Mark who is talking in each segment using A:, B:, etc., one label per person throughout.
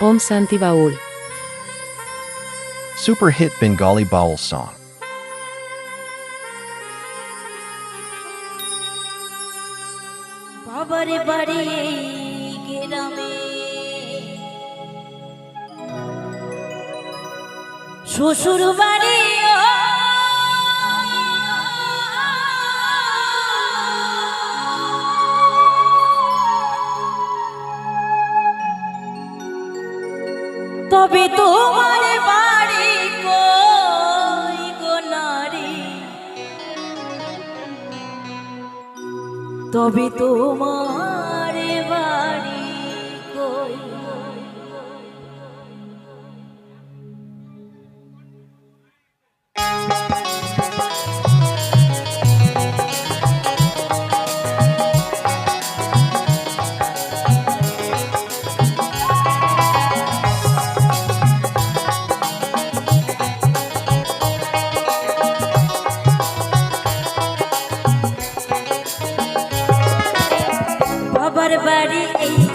A: Om Santi Baul.
B: Super hit Bengali Baul song.
C: শ্বশুর বাড়ি তবে তোমার বাড়ি গো নারী? তবে তোমার বাড়ি what about it?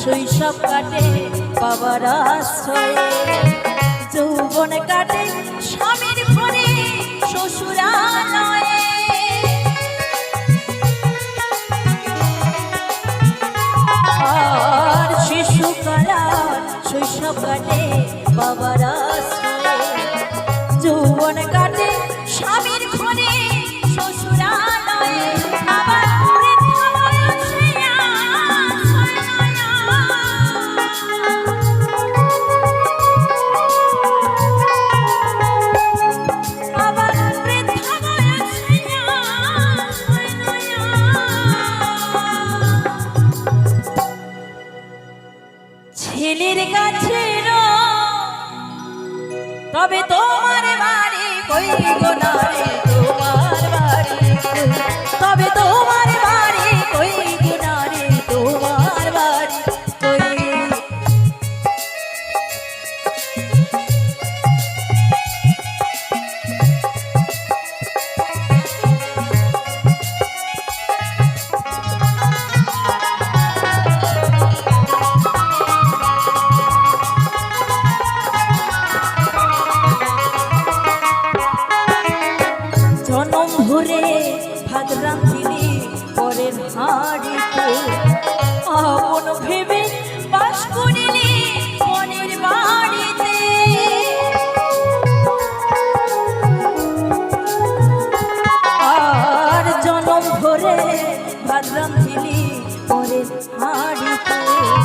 C: শৈশব কাটে বাবার আশ্রয়ে। যৌবন কাটে স্বামীর পরে শ্বশুরালয় তোমার বাড়ি কই গো না।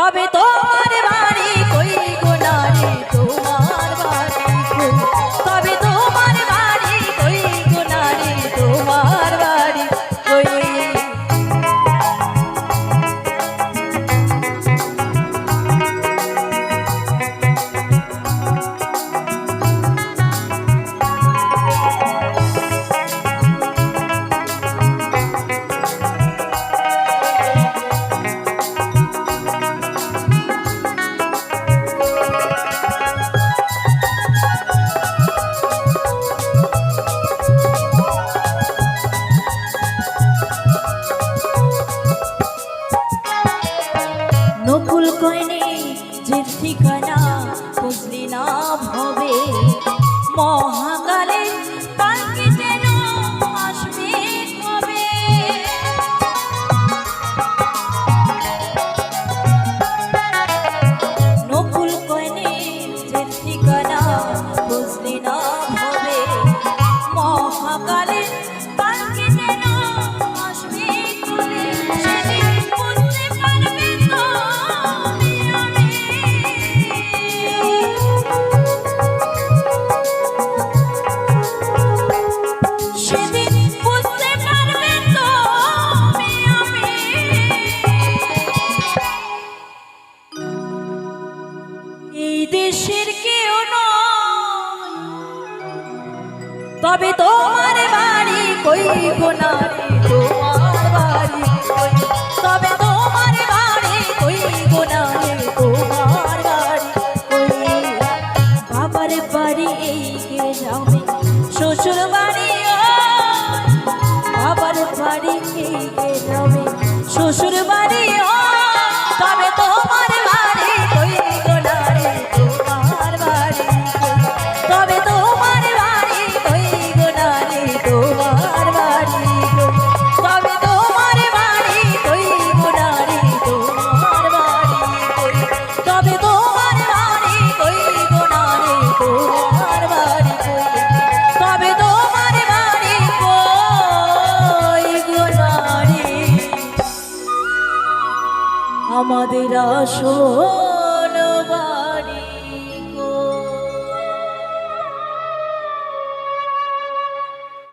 C: কবে তোমার 我。বিদেশের কেউ তবে তোমার বাড়ি কই কোনারে তোমার বাড়ি কই তবে আমাদের আসো